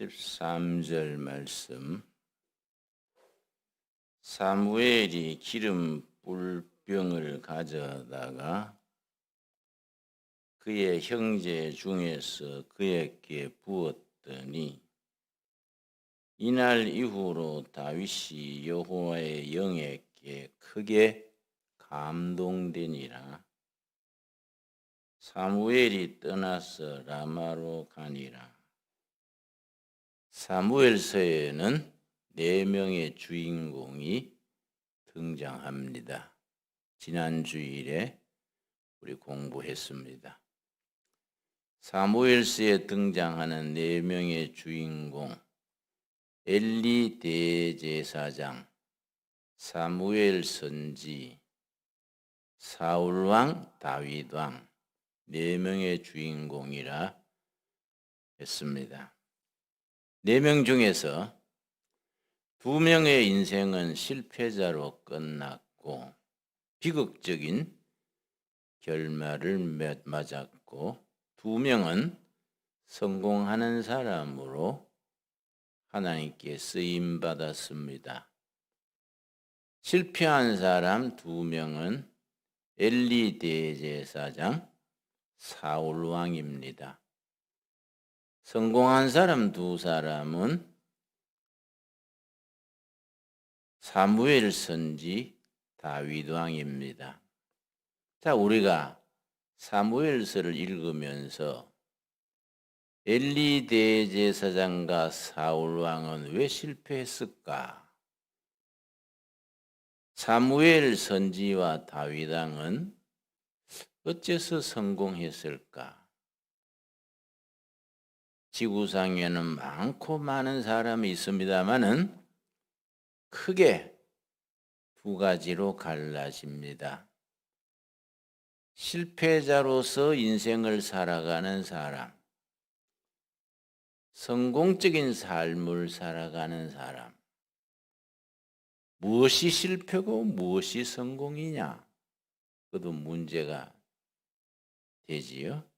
13절 말씀. 사무엘이 기름 뿔병을 가져다가 그의 형제 중에서 그에게 부었더니 이날 이후로 다윗이 여호와의 영에게 크게 감동되니라. 사무엘이 떠나서 라마로 가니라 사무엘서에는 네 명의 주인공이 등장합니다. 지난 주일에 우리 공부했습니다. 사무엘서에 등장하는 네 명의 주인공 엘리 대제사장, 사무엘 선지, 사울 왕, 다윗 왕, 네 명의 주인공이라 했습니다. 네 명 중에서 두 명의 인생은 실패자로 끝났고 비극적인 결말을 맞았고 두 명은 성공하는 사람으로 하나님께 쓰임 받았습니다. 실패한 사람 두 명은 엘리 대제사장 사울 왕입니다. 성공한 사람 두 사람은 사무엘 선지 다윗 왕입니다. 자, 우리가 사무엘서를 읽으면서 엘리 대제사장과 사울 왕은 왜 실패했을까? 사무엘 선지와 다윗 왕은 어째서 성공했을까? 지구상에는 많고 많은 사람이 있습니다만은 크게 두 가지로 갈라집니다. 실패자로서 인생을 살아가는 사람, 성공적인 삶을 살아가는 사람. 무엇이 실패고 무엇이 성공이냐? 그것도 문제가 되지요.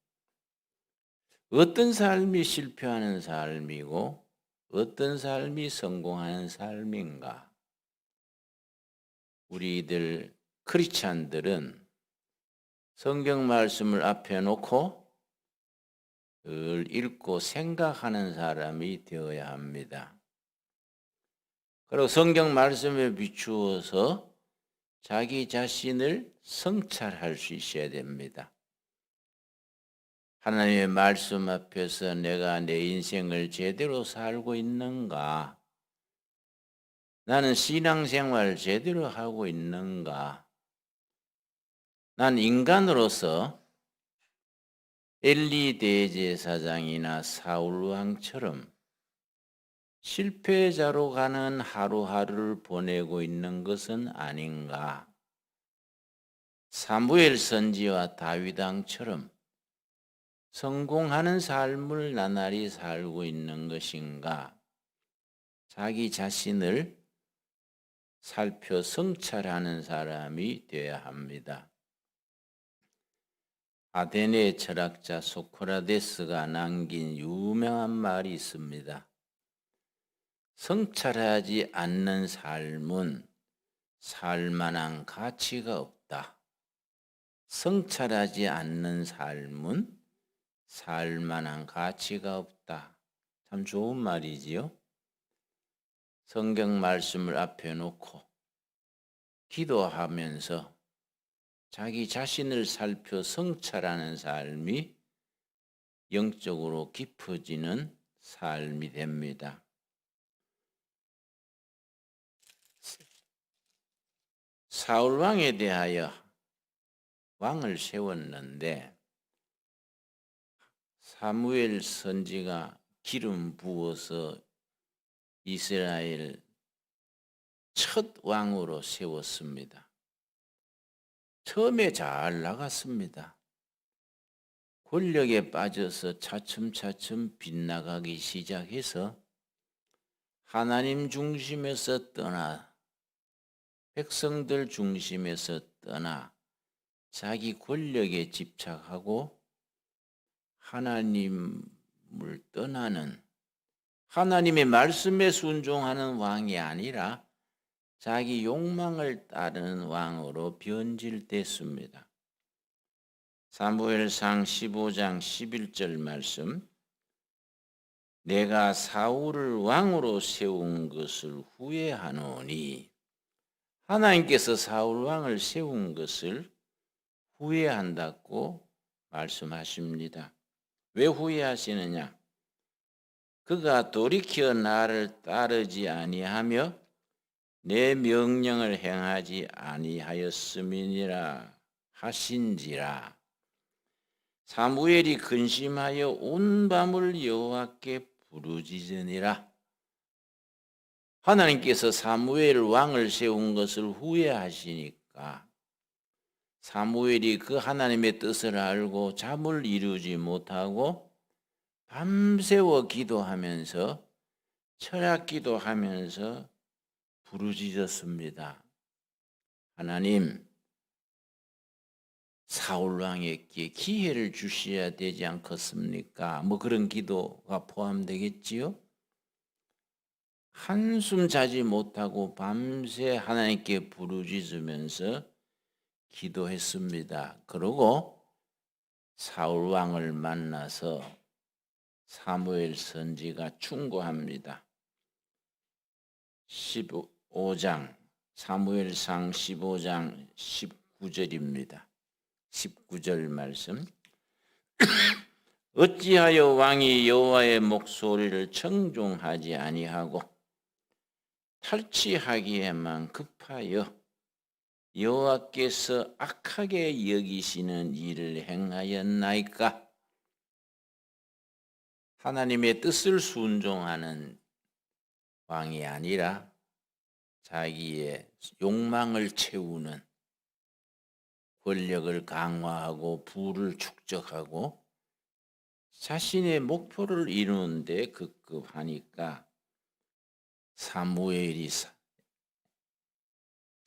어떤 삶이 실패하는 삶이고 어떤 삶이 성공하는 삶인가? 우리들 크리스찬들은 성경 말씀을 앞에 놓고 늘 읽고 생각하는 사람이 되어야 합니다. 그리고 성경 말씀에 비추어서 자기 자신을 성찰할 수 있어야 됩니다. 하나님의 말씀 앞에서 내가 내 인생을 제대로 살고 있는가? 나는 신앙생활 제대로 하고 있는가? 난 인간으로서 엘리 대제사장이나 사울 왕처럼 실패자로 가는 하루하루를 보내고 있는 것은 아닌가? 사무엘 선지와 다윗 왕처럼 성공하는 삶을 나날이 살고 있는 것인가? 자기 자신을 살펴 성찰하는 사람이 되어야 합니다. 아테네 철학자 소크라테스가 남긴 유명한 말이 있습니다. 성찰하지 않는 삶은 살만한 가치가 없다. 성찰하지 않는 삶은 살 만한 가치가 없다. 참 좋은 말이지요. 성경 말씀을 앞에 놓고 기도하면서 자기 자신을 살펴 성찰하는 삶이 영적으로 깊어지는 삶이 됩니다. 사울 왕에 대하여 왕을 세웠는데 사무엘 선지가 기름 부어서 이스라엘 첫 왕으로 세웠습니다. 처음에 잘 나갔습니다. 권력에 빠져서 차츰차츰 빗나가기 시작해서 하나님 중심에서 떠나 백성들 중심에서 떠나 자기 권력에 집착하고 하나님을 떠나는 하나님의 말씀에 순종하는 왕이 아니라 자기 욕망을 따르는 왕으로 변질됐습니다. 사무엘상 15장 11절 말씀 내가 사울을 왕으로 세운 것을 후회하노니 하나님께서 사울 왕을 세운 것을 후회한다고 말씀하십니다. 왜 후회하시느냐? 그가 돌이켜 나를 따르지 아니하며 내 명령을 행하지 아니하였음이니라 하신지라. 사무엘이 근심하여 온 밤을 여호와께 부르짖으니라. 하나님께서 사무엘 왕을 세운 것을 후회하시니까 사무엘이 그 하나님의 뜻을 알고 잠을 이루지 못하고 밤새워 기도하면서 철학 기도하면서 부르짖었습니다. 하나님, 사울 왕에게 기회를 주셔야 되지 않겠습니까? 뭐 그런 기도가 포함되겠지요? 한숨 자지 못하고 밤새 하나님께 부르짖으면서 기도했습니다. 그러고 사울 왕을 만나서 사무엘 선지가 충고합니다. 15장 사무엘상 15장 19절입니다. 19절 말씀 어찌하여 왕이 여호와의 목소리를 청종하지 아니하고 탈취하기에만 급하여 여호와께서 악하게 여기시는 일을 행하였나이까? 하나님의 뜻을 순종하는 왕이 아니라 자기의 욕망을 채우는 권력을 강화하고 부를 축적하고 자신의 목표를 이루는데 급급하니까 사무엘이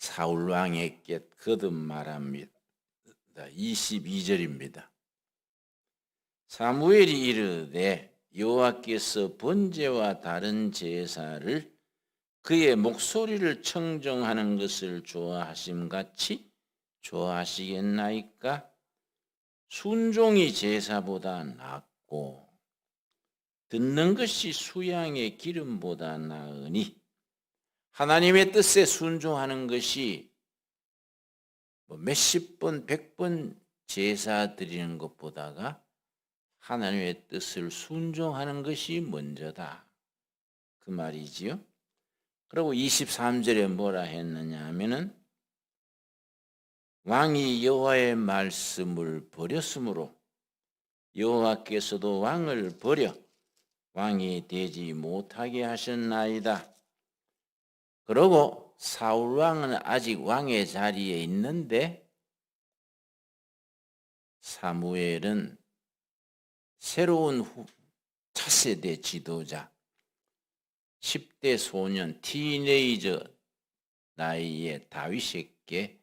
사- 사울 왕에게 거듭 말합니다. 22절입니다. 사무엘이 이르되 여호와께서 번제와 다른 제사를 그의 목소리를 청정하는 것을 좋아하심 같이 좋아하시겠나이까? 순종이 제사보다 낫고 듣는 것이 수양의 기름보다 나으니 하나님의 뜻에 순종하는 것이 뭐 몇십 번, 백 번 제사 드리는 것보다가 하나님의 뜻을 순종하는 것이 먼저다. 그 말이지요. 그리고 23절에 뭐라 했느냐 하면은 왕이 여호와의 말씀을 버렸으므로 여호와께서도 왕을 버려 왕이 되지 못하게 하셨나이다. 그러고 사울 왕은 아직 왕의 자리에 있는데 사무엘은 새로운 후, 차세대 지도자 10대 소년 티네이저 나이의 다윗에게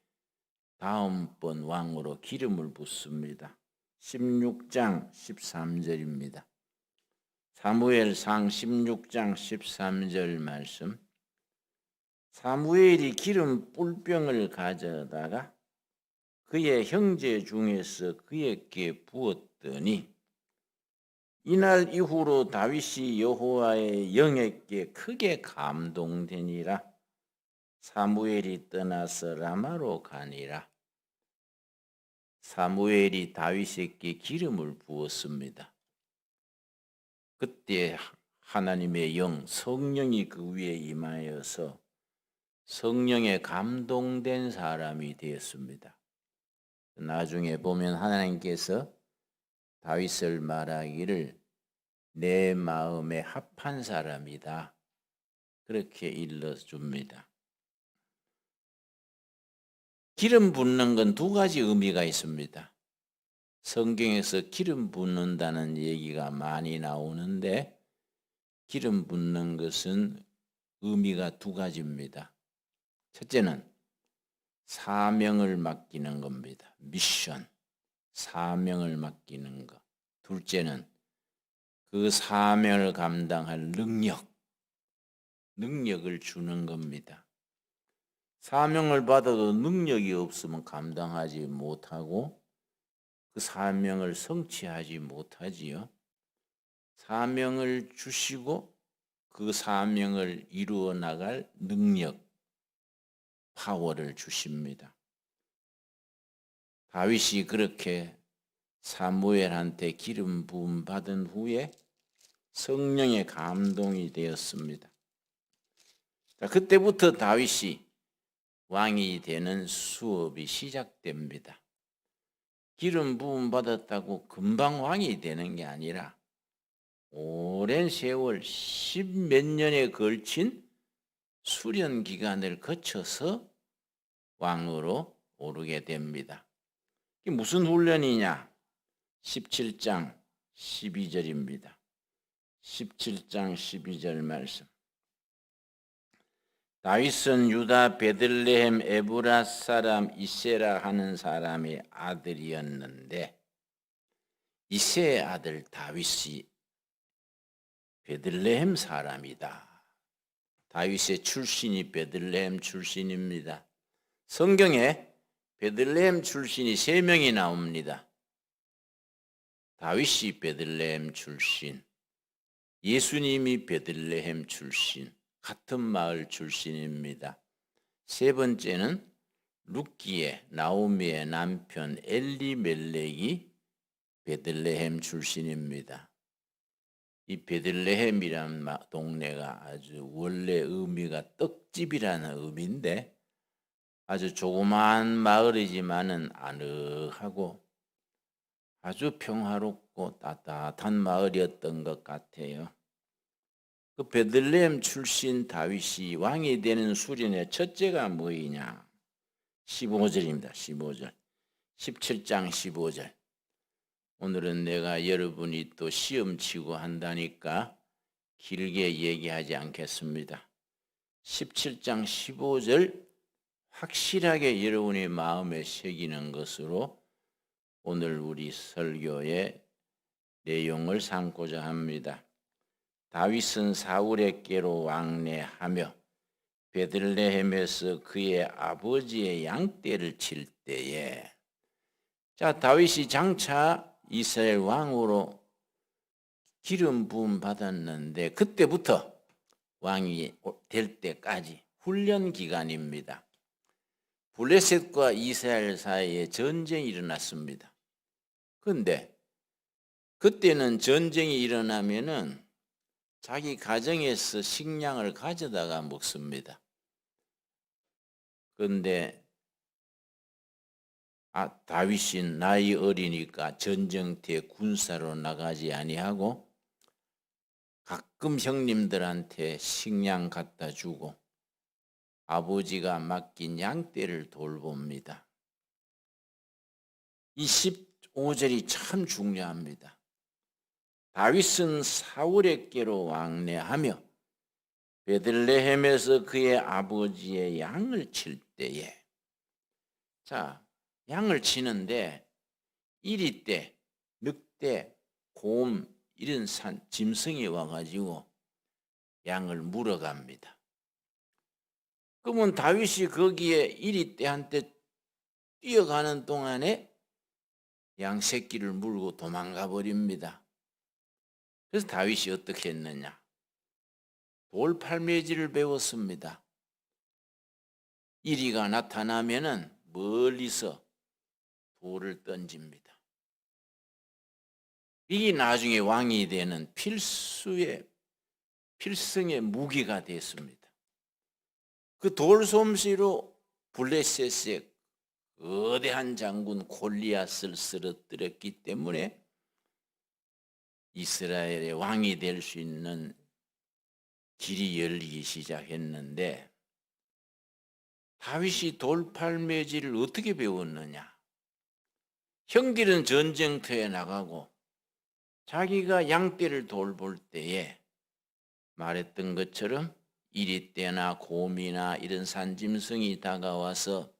다음번 왕으로 기름을 붓습니다. 16장 13절입니다. 사무엘상 16장 13절 말씀. 사무엘이 기름 뿔병을 가져다가 그의 형제 중에서 그에게 부었더니 이날 이후로 다윗이 여호와의 영에게 크게 감동되니라 사무엘이 떠나서 라마로 가니라 사무엘이 다윗에게 기름을 부었습니다. 그때 하나님의 영 성령이 그 위에 임하여서 성령에 감동된 사람이 되었습니다. 나중에 보면 하나님께서 다윗을 말하기를 내 마음에 합한 사람이다. 그렇게 일러줍니다. 기름 붓는 건 두 가지 의미가 있습니다. 성경에서 기름 붓는다는 얘기가 많이 나오는데 기름 붓는 것은 의미가 두 가지입니다. 첫째는 사명을 맡기는 겁니다. 미션. 사명을 맡기는 것. 둘째는 그 사명을 감당할 능력, 능력을 주는 겁니다. 사명을 받아도 능력이 없으면 감당하지 못하고 그 사명을 성취하지 못하지요. 사명을 주시고 그 사명을 이루어 나갈 능력, 파워를 주십니다. 다윗이 그렇게 사무엘한테 기름 부음 받은 후에 성령의 감동이 되었습니다. 자, 그때부터 다윗이 왕이 되는 수업이 시작됩니다. 기름 부음 받았다고 금방 왕이 되는 게 아니라 오랜 세월 십몇 년에 걸친 수련 기간을 거쳐서 왕으로 오르게 됩니다. 이게 무슨 훈련이냐? 17장 12절입니다. 17장 12절 말씀. 다윗은 유다 베들레헴 에브라 사람 이세라 하는 사람의 아들이었는데 이세의 아들 다윗이 베들레헴 사람이다. 다윗의 출신이 베들레헴 출신입니다. 성경에 베들레헴 출신이 세 명이 나옵니다. 다윗이 베들레헴 출신, 예수님이 베들레헴 출신, 같은 마을 출신입니다. 세 번째는 루키의 나오미의 남편 엘리멜렉이 베들레헴 출신입니다. 이 베들레헴이란 마- 동네가 아주 원래 의미가 떡집이라는 의미인데 아주 조그마한 마을이지만은 아늑하고 아주 평화롭고 따뜻한 마을이었던 것 같아요. 그 베들레헴 출신 다윗이 왕이 되는 수련의 첫째가 뭐이냐? 15절입니다. 15절. 17장 15절. 오늘은 내가 여러분이 또 시험 치고 한다니까 길게 얘기하지 않겠습니다. 17장 15절 확실하게 여러분의 마음에 새기는 것으로 오늘 우리 설교의 내용을 삼고자 합니다. 다윗은 사울에게로 왕래하며 베들레헴에서 그의 아버지의 양떼를 칠 때에 자 다윗이 장차 이스라엘 왕으로 기름 부음 받았는데 그때부터 왕이 될 때까지 훈련 기간입니다. 블레셋과 이스라엘 사이에 전쟁이 일어났습니다. 그런데 그때는 전쟁이 일어나면은 자기 가정에서 식량을 가져다가 먹습니다. 그런데 아, 다윗이 나이 어리니까 전쟁터에 군사로 나가지 아니하고 가끔 형님들한테 식량 갖다 주고 아버지가 맡긴 양떼를 돌봅니다. 이 15절이 참 중요합니다. 다윗은 사울에게로 왕래하며 베들레헴에서 그의 아버지의 양을 칠 때에 자 양을 치는데 이리 때, 늑대, 곰 이런 산 짐승이 와가지고 양을 물어갑니다. 그러면 다윗이 거기에 이리 때 한테 뛰어가는 동안에 양 새끼를 물고 도망가 버립니다. 그래서 다윗이 어떻게 했느냐? 돌팔매질을 배웠습니다. 이리가 나타나면은 멀리서 돌을 던집니다. 이게 나중에 왕이 되는 필수의 필승의 무기가 됐습니다. 그 돌솜씨로 블레셋의 거대한 장군 골리앗을 쓰러뜨렸기 때문에 이스라엘의 왕이 될 수 있는 길이 열리기 시작했는데 다윗이 돌팔매질을 어떻게 배웠느냐? 형들은 전쟁터에 나가고 자기가 양떼를 돌볼 때에 말했던 것처럼 이리떼나 곰이나 이런 산짐승이 다가와서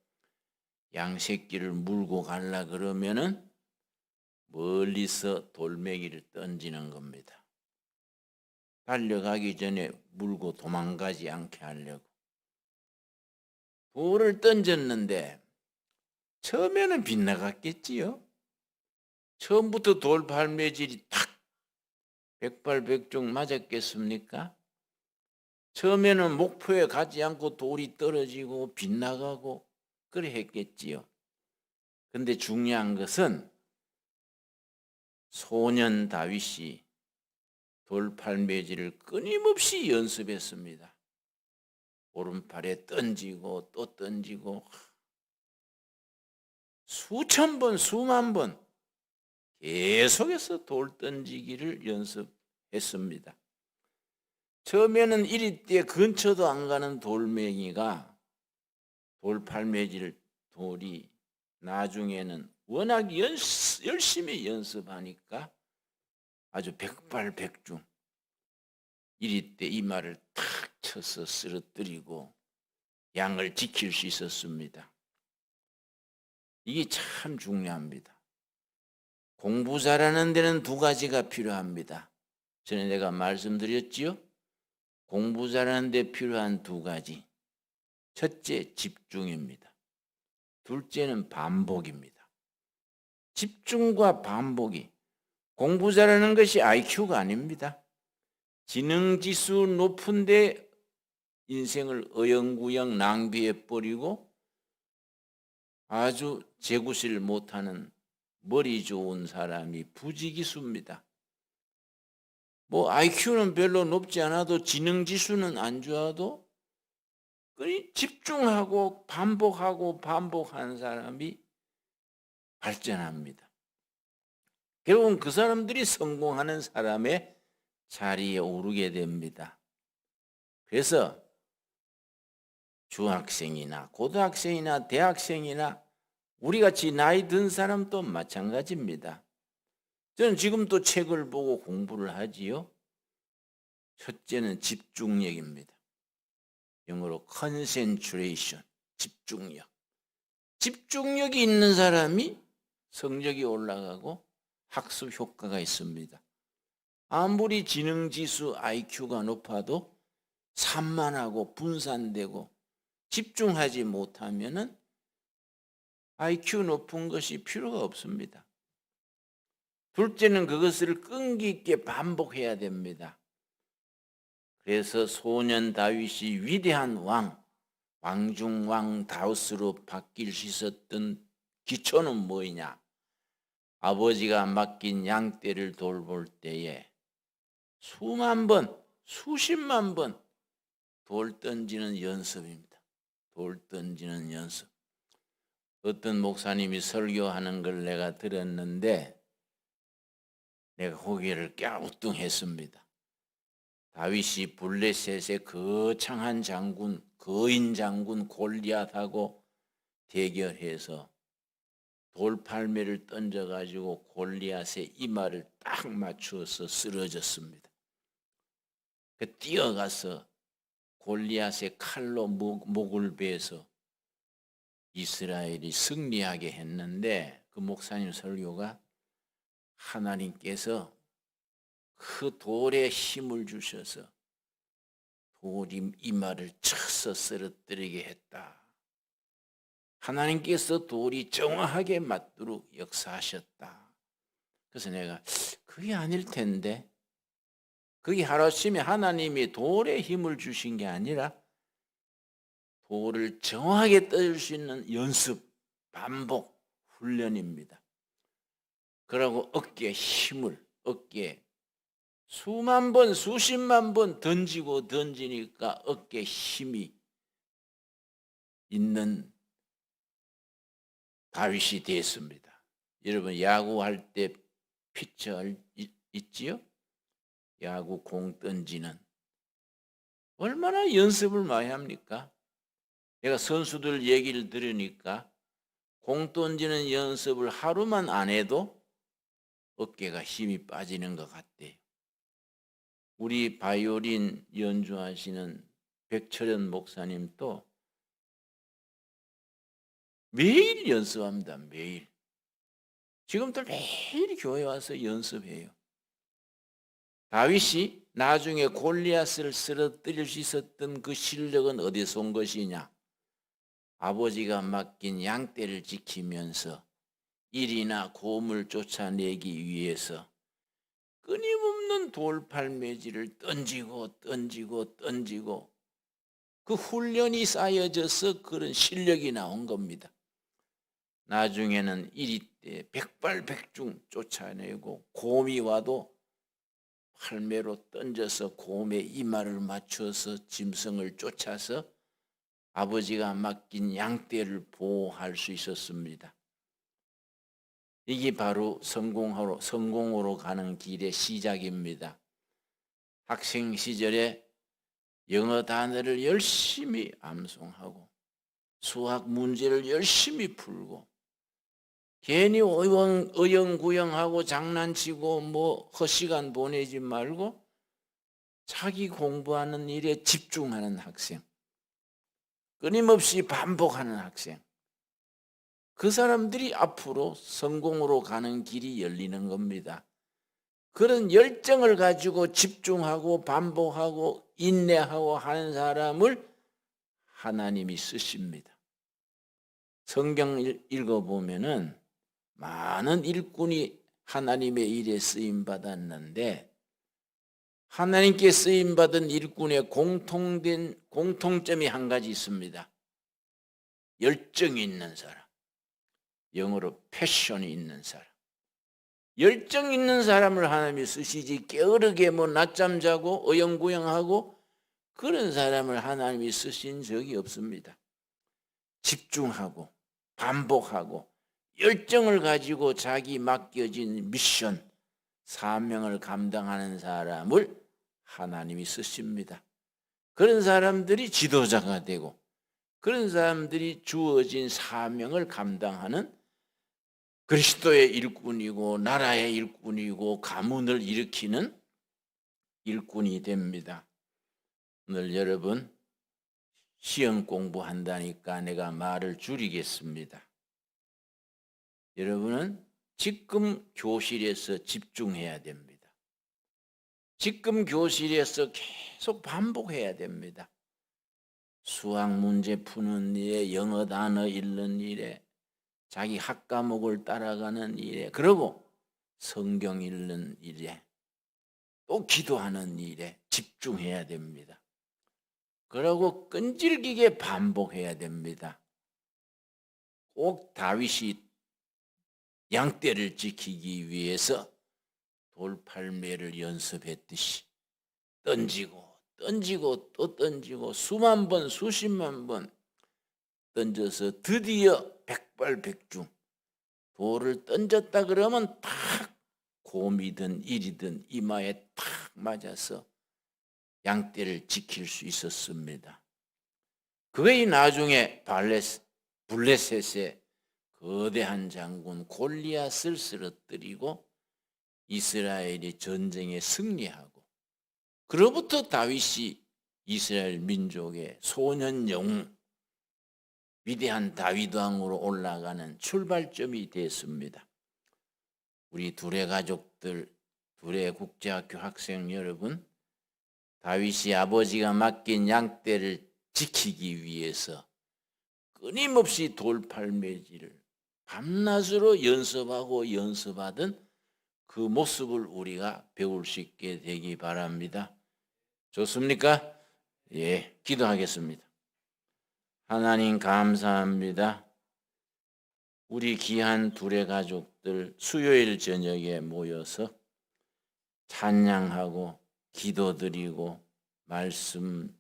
양새끼를 물고 갈라 그러면은 멀리서 돌멩이를 던지는 겁니다. 달려가기 전에 물고 도망가지 않게 하려고 돌을 던졌는데 처음에는 빗나갔겠지요. 처음부터 돌 발매질이 탁 백발백중 맞았겠습니까? 처음에는 목표에 가지 않고 돌이 떨어지고 빗나가고 그래 했겠지요. 근데 중요한 것은 소년 다윗이 돌팔매질을 끊임없이 연습했습니다. 오른팔에 던지고 또 던지고 수천 번 수만 번 계속해서 돌 던지기를 연습했습니다. 처음에는 이리 때 근처도 안 가는 돌멩이가 돌팔매질 돌이 나중에는 워낙 연, 열심히 연습하니까 아주 백발백중 이리 때이 말을 탁 쳐서 쓰러뜨리고 양을 지킬 수 있었습니다. 이게 참 중요합니다. 공부 잘하는 데는 두 가지가 필요합니다. 전에 내가 말씀드렸지요? 공부 잘하는 데 필요한 두 가지. 첫째, 집중입니다. 둘째는 반복입니다. 집중과 반복이 공부 잘하는 것이 IQ가 아닙니다. 지능 지수 높은데 인생을 어영구영 낭비해 버리고 아주 재구실 못하는 머리 좋은 사람이 부지기수입니다. 뭐 IQ는 별로 높지 않아도 지능 지수는 안 좋아도 그 집중하고 반복하고 반복하는 사람이 발전합니다. 결국은 그 사람들이 성공하는 사람의 자리에 오르게 됩니다. 그래서 중학생이나 고등학생이나 대학생이나 우리 같이 나이 든 사람도 마찬가지입니다. 저는 지금 또 책을 보고 공부를 하지요. 첫째는 집중력입니다. 영어로 concentration, 집중력. 집중력이 있는 사람이 성적이 올라가고 학습 효과가 있습니다. 아무리 지능 지수 IQ가 높아도 산만하고 분산되고 집중하지 못하면은 IQ 높은 것이 필요가 없습니다. 둘째는 그것을 끈기 있게 반복해야 됩니다. 그래서 소년 다윗이 위대한 왕, 왕중왕 다윗으로 바뀔 수 있었던 기초는 뭐냐? 아버지가 맡긴 양떼를 돌볼 때에 수만 번, 수십만 번 돌 던지는 연습입니다. 돌 던지는 연습. 어떤 목사님이 설교하는 걸 내가 들었는데 내가 고개를 갸우뚱했습니다. 다윗이 블레셋의 거창한 장군, 거인 장군 골리앗하고 대결해서 돌팔매를 던져가지고 골리앗의 이마를 딱 맞추어서 쓰러졌습니다. 그 뛰어가서 골리앗의 칼로 목, 목을 베서 이스라엘이 승리하게 했는데 그 목사님 설교가 하나님께서 그 돌에 힘을 주셔서 돌이 이마를 쳐서 쓰러뜨리게 했다. 하나님께서 돌이 정확하게 맞도록 역사하셨다. 그래서 내가 그게 아닐 텐데 그게 하루아침에 하나님이 돌에 힘을 주신 게 아니라 돌을 정확하게 떠줄 수 있는 연습, 반복, 훈련입니다. 그러고 어깨에 힘을, 어깨에 수만 번, 수십만 번 던지고 던지니까 어깨에 힘이 있는 다윗이 됐습니다. 여러분 야구할 때 피처 있지요? 야구 공 던지는 얼마나 연습을 많이 합니까? 내가 선수들 얘기를 들으니까 공 던지는 연습을 하루만 안 해도 어깨가 힘이 빠지는 것 같대요. 우리 바이올린 연주하시는 백철현 목사님도 매일 연습합니다. 매일. 지금도 매일 교회 와서 연습해요. 다윗이 나중에 골리앗을 쓰러뜨릴 수 있었던 그 실력은 어디서 온 것이냐? 아버지가 맡긴 양떼를 지키면서 일이나 고물 쫓아내기 위해서 끊임없는 돌팔매질을 던지고 던지고 던지고 그 훈련이 쌓여져서 그런 실력이 나온 겁니다. 나중에는 이리 때 백발백중 쫓아내고 곰이 와도 팔매로 던져서 곰의 이마를 맞춰서 짐승을 쫓아서 아버지가 맡긴 양떼를 보호할 수 있었습니다. 이게 바로 성공으로 성공으로 가는 길의 시작입니다. 학생 시절에 영어 단어를 열심히 암송하고 수학 문제를 열심히 풀고 괜히 어영, 어영구영하고 장난치고 뭐 헛시간 보내지 말고 자기 공부하는 일에 집중하는 학생 끊임없이 반복하는 학생 그 사람들이 앞으로 성공으로 가는 길이 열리는 겁니다. 그런 열정을 가지고 집중하고 반복하고 인내하고 하는 사람을 하나님이 쓰십니다. 성경 읽어보면은 많은 일꾼이 하나님의 일에 쓰임 받았는데 하나님께 쓰임 받은 일꾼의 공통된 공통점이 한 가지 있습니다. 열정이 있는 사람. 영어로 패션이 있는 사람. 열정 있는 사람을 하나님이 쓰시지 게으르게 뭐 낮잠 자고 어영부영하고 그런 사람을 하나님이 쓰신 적이 없습니다. 집중하고 반복하고 열정을 가지고 자기 맡겨진 미션, 사명을 감당하는 사람을 하나님이 쓰십니다. 그런 사람들이 지도자가 되고 그런 사람들이 주어진 사명을 감당하는 그리스도의 일꾼이고 나라의 일꾼이고 가문을 일으키는 일꾼이 됩니다. 오늘 여러분 시험 공부한다니까 내가 말을 줄이겠습니다. 여러분은 지금 교실에서 집중해야 됩니다. 지금 교실에서 계속 반복해야 됩니다. 수학 문제 푸는 일에 영어 단어 읽는 일에 자기 학과목을 따라가는 일에 그리고 성경 읽는 일에 또 기도하는 일에 집중해야 됩니다. 그러고 끈질기게 반복해야 됩니다. 꼭 다윗이 양떼를 지키기 위해서 돌팔매를 연습했듯이 던지고 던지고 또 던지고 수만 번 수십만 번 던져서 드디어 백발백중 돌을 던졌다 그러면 탁 곰이든 일이든 이마에 탁 맞아서 양떼를 지킬 수 있었습니다. 그게 나중에 발레스, 블레셋의 거대한 장군 골리앗을 쓰러뜨리고 이스라엘이 전쟁에 승리하고 그로부터 다윗이 이스라엘 민족의 소년 영웅 위대한 다윗 왕으로 올라가는 출발점이 됐습니다. 우리 둘의 가족들, 둘의 국제학교 학생 여러분, 다윗이 아버지가 맡긴 양떼를 지키기 위해서 끊임없이 돌팔매질을 밤낮으로 연습하고 연습하던 그 모습을 우리가 배울 수 있게 되기 바랍니다. 좋습니까? 예, 기도하겠습니다. 하나님 감사합니다. 우리 귀한 둘의 가족들 수요일 저녁에 모여서 찬양하고 기도드리고 말씀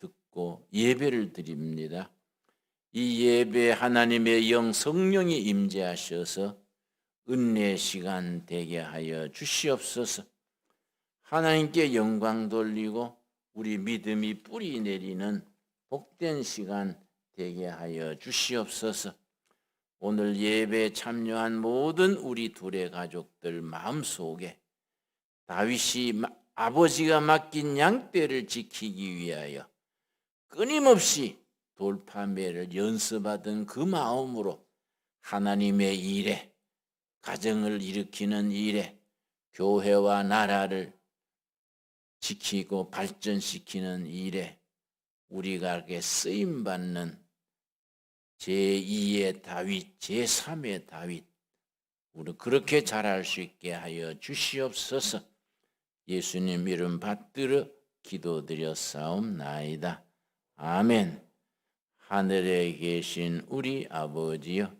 듣고 예배를 드립니다. 이 예배 하나님의 영 성령이 임재하셔서 은혜 시간 되게 하여 주시옵소서. 하나님께 영광 돌리고 우리 믿음이 뿌리 내리는 복된 시간 되게 하여 주시옵소서. 오늘 예배에 참여한 모든 우리 둘의 가족들 마음속에 다윗이 아버지가 맡긴 양떼를 지키기 위하여 끊임없이 돌파매를 연습하던 그 마음으로 하나님의 일에 가정을 일으키는 일에 교회와 나라를 지키고 발전시키는 일에 우리가 쓰임 받는 제2의 다윗, 제3의 다윗 우리 그렇게 잘할 수 있게 하여 주시옵소서. 예수님 이름 받들어 기도드렸사옵나이다. 아멘. 하늘에 계신 우리 아버지여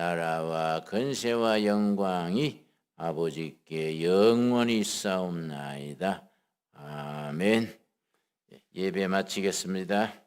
나라와 근세와 영광이 아버지께 영원히 싸움나이다. 아멘. 예배 마치겠습니다.